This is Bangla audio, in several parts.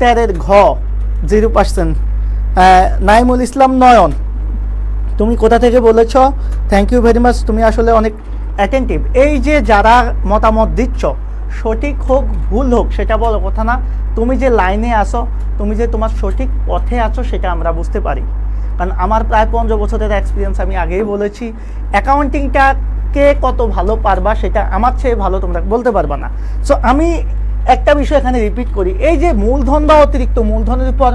তেরের ঘ, জিরো পার্সেন্ট নাইমুল ইসলাম নয়ন, তুমি কোথা থেকে বলেছ? থ্যাংক ইউ ভেরি মাচ তুমি আসলে অনেক অ্যাটেন্টিভ এই যে যারা মতামত দিচ্ছ, সঠিক হোক, ভুল হোক, সেটা বলো কথা না। তুমি যে লাইনে আসো তুমি যে তোমার সঠিক পথে আছো, সেটা আমরা বুঝতে পারি। কারণ আমার প্রায় পনেরো বছরের এক্সপিরিয়েন্স আমি আগেই বলেছি অ্যাকাউন্টিংটাকে কত ভালো পারবা, সেটা আমার চেয়ে ভালো তোমরা বলতে পারবা না। সো আমি একটা বিষয় এখানে রিপিট করি। এই যে মূলধন বা অতিরিক্ত, মূলধনের উপর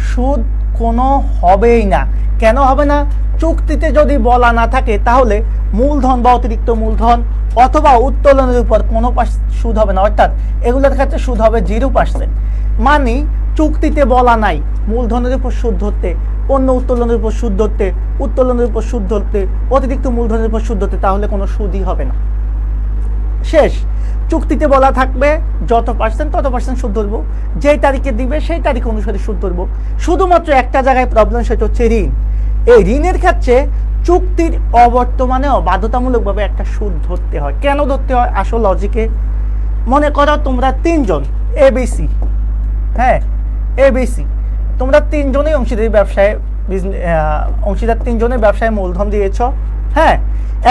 সুদ কোনো হবেই না। কেন হবে না? চুক্তিতে যদি বলা না থাকে, তাহলে মূলধন বা অতিরিক্ত মূলধন অথবা উত্তোলনের উপর কোনো সুদ হবে না। অর্থাৎ এগুলোর ক্ষেত্রে সুদ হবে জিরো পার্সেন্ট। মানে চুক্তিতে বলা নাই, মূলধনের উপর সুদ ধরতে অন্য উত্তোলনের উপর সুদ ধরতে, উত্তোলনের উপর সুদ ধরতে, অতিরিক্ত মূলধনের উপর সুদ ধরতে তাহলে কোনো সুদই হবে না। শেষ। চুক্তিতে বলা থাকবে, যত পার্সেন্ট তত পার্সেন্ট সুদ ধরবো। যেই তারিখে দিবে, সেই তারিখ অনুসারে সুদ ধরবো। শুধুমাত্র একটা জায়গায় প্রবলেম সেটা হচ্ছে ঋণ। এই ঋণের ক্ষেত্রে চুক্তির অবর্তমানেও বাধ্যতামূলকভাবে একটা সুদ ধরতে হয়। কেন ধরতে হয়? আসল লজিকে মনে করো তোমরা তিনজন এবিসি হ্যাঁ এবিসি তোমরা তিনজনেই অংশীদারি ব্যবসায় অংশীদার তিনজনের ব্যবসায় মূলধন দিয়েছ। হ্যাঁ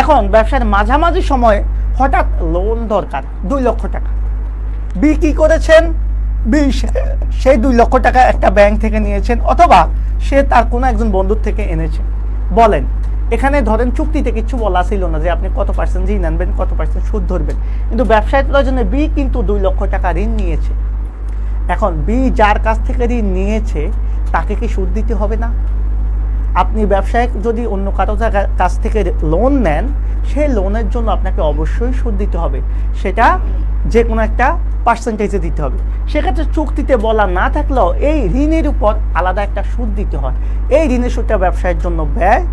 এখন ব্যবসার মাঝামাঝি সময়ে হঠাৎ লোন দরকার, দুই লক্ষ টাকা। বি কি করেছেন? বি সেই দুই লক্ষ টাকা একটা ব্যাংক থেকে নিয়েছেন, অথবা সে তার কোনো একজন বন্ধুর থেকে এনেছে বলেন, এখানে ধরেন চুক্তিতে কিছু বলা ছিল না যে আপনি কত পার্সেন্ট ঋণ আনবেন, কত পার্সেন্ট সুদ ধরবেন। কিন্তু ব্যবসায় প্রয়োজনে বি কিন্তু দুই লক্ষ টাকা ঋণ নিয়েছে। এখন বি যার কাছ থেকে ঋণ নিয়েছে, তাকে কি সুদ দিতে হবে না? আপনি ব্যবসায়িক যদি অন্য কারও কাছ থেকে লোন নেন সেই লোনের জন্য আপনাকে অবশ্যই সুদ দিতে হবে। সেটা যে কোনো একটা পার্সেন্টেজে দিতে হবে। সেক্ষেত্রে চুক্তিতে বলা না থাকলেও এই ঋণের উপর আলাদা একটা সুদ দিতে হয়। এই ঋণের সুদটা ব্যবসায়ের জন্য ব্যয়,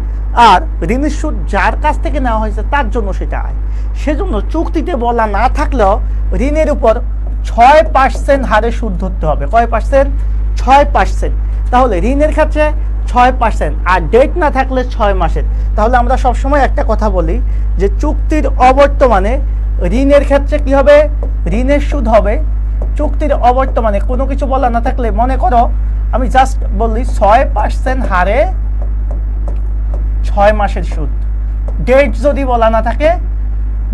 আর ঋণের সুদ যার কাছ থেকে নেওয়া হয়েছে তার জন্য সেটা আয়। সেজন্য চুক্তিতে বলা না থাকলেও ঋণের উপর ছয় পার্সেন্ট হারে সুদ ধরতে হবে। কয় পার্সেন্ট ছয় পার্সেন্ট তাহলে ঋণের ক্ষেত্রে ছয় পার্সেন্ট আর ডেট না থাকলে ছয় মাসের। তাহলে আমরা সবসময় একটা কথা বলি যে চুক্তির অবর্তমানে ঋণের ক্ষেত্রে কি হবে? ঋণের সুদ হবে। চুক্তির অবর্তমানে কোনো কিছু বলা না থাকলে মনে করো, আমি জাস্ট বললি ছয় পার্সেন্ট হারে ছয় মাসের সুদ। ডেট যদি বলা না থাকে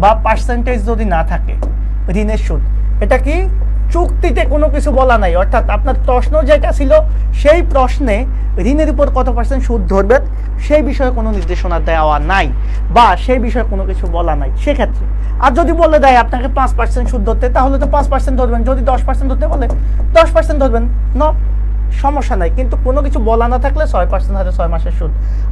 বা পার্সেন্টেজ যদি না থাকে, ঋণের সুদ, এটা কি? চুক্তিতে কোনো কিছু বলা নাই। অর্থাৎ আপনার প্রশ্ন যেটা ছিল, সেই প্রশ্নে ঋণের উপর কত পার্সেন্ট সুদ ধরবেন, সেই বিষয়ে কোনো নির্দেশনা দেওয়া নাই বা সেই বিষয়ে কোনো কিছু বলা নাই। সেক্ষেত্রে আর যদি বলে দেয় আপনাকে পাঁচ পার্সেন্ট সুদ ধরতে, তাহলে তো পাঁচ পার্সেন্ট ধরবেন। যদি দশ পার্সেন্ট ধরতে বলে, দশ পার্সেন্ট ধরবেন। ন, সমস্যা নাই। কিন্তু কোনো কিছু বলা না থাকলে ছয় পার্সেন্ট হারে ছয় মাসের সুদ।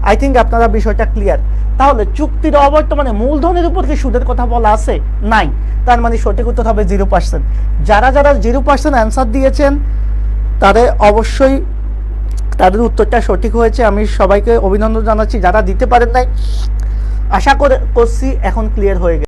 আই থিঙ্ক আপনারা বিষয়টা ক্লিয়ার তাহলে চুক্তির অবর্তমানে মূলধনের উপর কি সুদের কথা বলা আছে, নাই। তার মানে সঠিক উত্তর হবে জিরো পার্সেন্ট। যারা যারা জিরো পার্সেন্ট অ্যান্সার দিয়েছেন তাদের অবশ্যই তাদের উত্তরটা সঠিক হয়েছে। আমি সবাইকে অভিনন্দন জানাচ্ছি। যারা দিতে পারেন নাই, আশা করে করছি এখন ক্লিয়ার হয়ে গেছে।